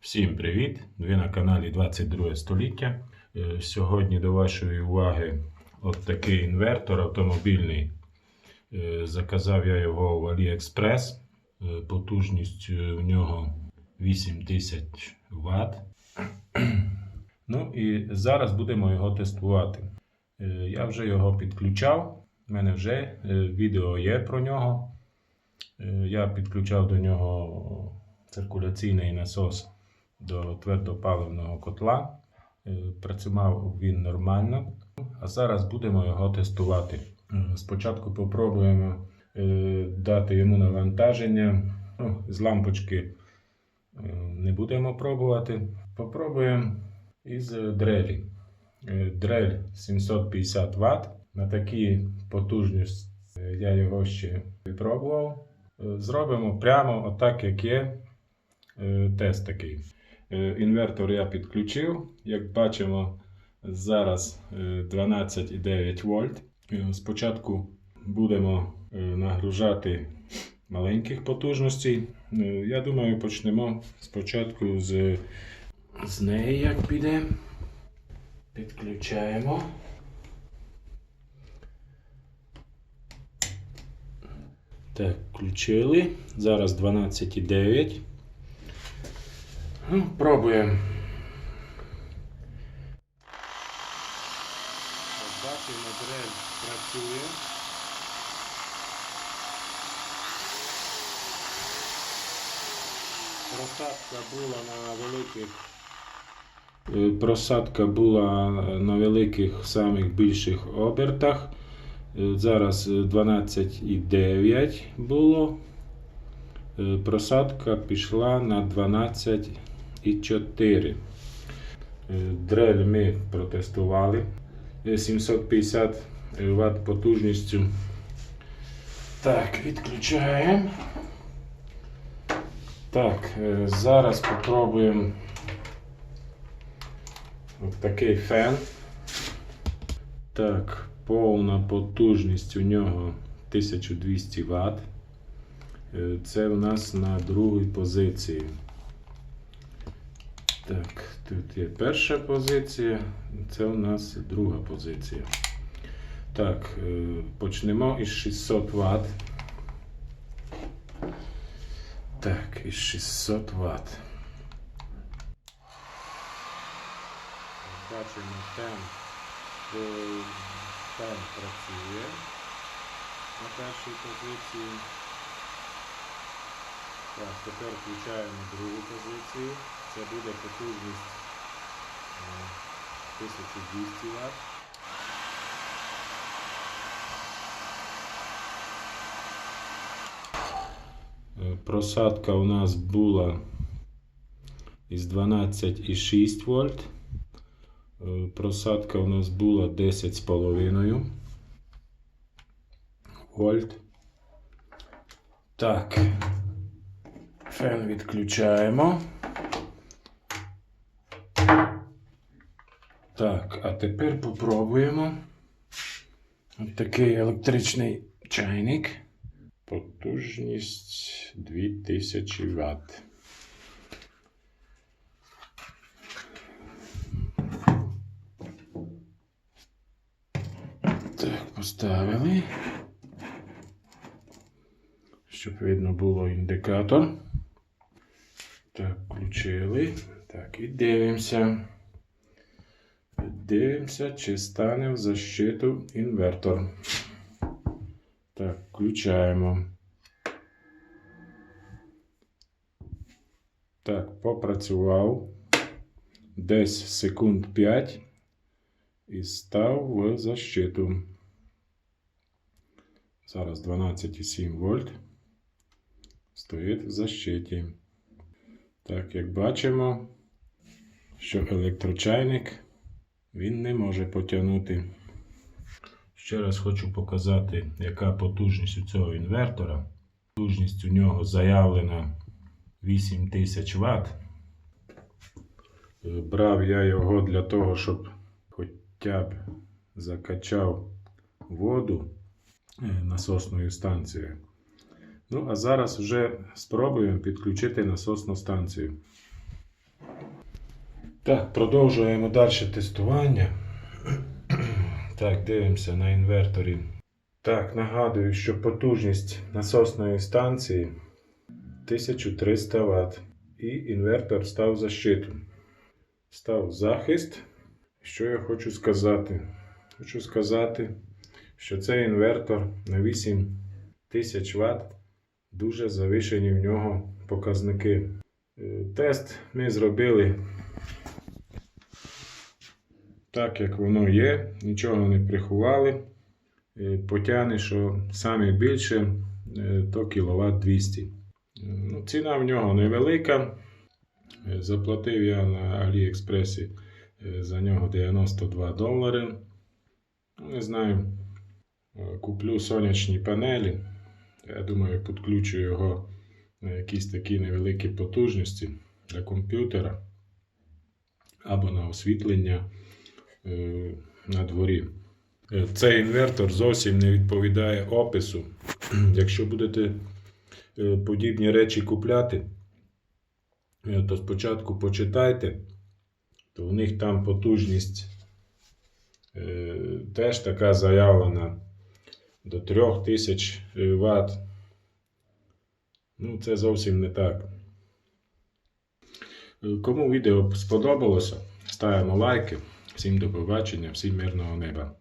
Всім привіт! Ви на каналі 22 століття. Е, Сьогодні до вашої уваги от такий інвертор автомобільний. Е, Заказав я його в AliExpress. Е, Потужність в нього 8000 Вт. Ну і зараз будемо його тестувати. Я вже його підключав. У мене вже відео є про нього. Я підключав до нього циркуляційний насос до твердопаливного котла. Е, Працював він нормально. А зараз будемо його тестувати. Е, Спочатку попробуємо е, дати йому навантаження. Ну, з лампочки не будемо пробувати. Попробуємо із дрелі. Дрель 750 Вт. На такій потужності е, я його ще не пробував. Е, Зробимо прямо отак, як є. Тест такий. Е, Інвертор я підключив. Як бачимо, зараз е, 12,9 вольт. Е, Спочатку будемо е, нагружати маленьких потужностей. Е, Я думаю, почнемо спочатку з, з неї, як піде. Підключаємо. Так, включили. Зараз 12,9. Ну, пробуємо. Бачимо, дрель працює. Просадка була на великих. Е, Просадка була на великих самих більших обертах. Е, Зараз е, 12,9 було. Е, Просадка пішла на 12,4. Е, Дрель ми протестували. Е, 750 Вт потужністю. Так, відключаємо. Так, е, зараз попробуємо от такий фен. Так, повна потужність у нього 1200 Вт. Е, Це у нас на другій позиції. Так, тут є перша позиція, це у нас друга позиція. Так, е, почнемо із 600 Вт. Так, із 600 Вт. Бачимо темп, де працює на першій позиції. Так, тепер включаємо другу позицію. Це буде потужність е, 1200 Вт. Е, Просадка у нас була із 12,6 вольт. Е, Просадка у нас була 10,5 вольт. Так. Фен відключаємо. Так, а тепер попробуємо. Ось такий електричний чайник. Потужність 2000 Вт. Так, поставили. Щоб видно було індикатор. Так, включили. Так, і дивимося. Дивимося, чи стане в защиту інвертор. Так, включаємо. Так, попрацював. Десь секунд 5 і став в защиту. Зараз 12,7 вольт. Стоїть в защиті. Так, як бачимо, що електрочайник він не може потягнути. Ще раз хочу показати, яка потужність у цього інвертора. Потужність у нього заявлена 8000 Вт. Брав я його для того, щоб хоча б закачав воду е, насосною станцією. Ну, а зараз вже спробуємо підключити насосну станцію. Так, продовжуємо далі тестування. Так, дивимося на інверторі. Так, нагадую, що потужність насосної станції 1300 Вт. І інвертор став защиту. Став захист. Що я хочу сказати? Хочу сказати, що цей інвертор на 8000 Вт дуже завишені в нього показники. Е, Тест ми зробили так, як воно є, нічого не приховали. Е, Потягне, що саме е, то кВт 200. Е, Ну, ціна в нього невелика. Заплатив я на Аліекспресі за нього 92 долари. Не знаю, куплю сонячні панелі. Я думаю, підключу його на якісь такі невеликі потужності для комп'ютера або на освітлення на дворі. Е, Цей інвертор зовсім не відповідає опису. Якщо будете е, подібні речі купляти, е, то спочатку почитайте, то у них там потужність теж така заявлена до 3000 Вт. Ну, це зовсім не так. Кому відео сподобалося, ставимо лайки. Всім до побачення, всім мирного неба.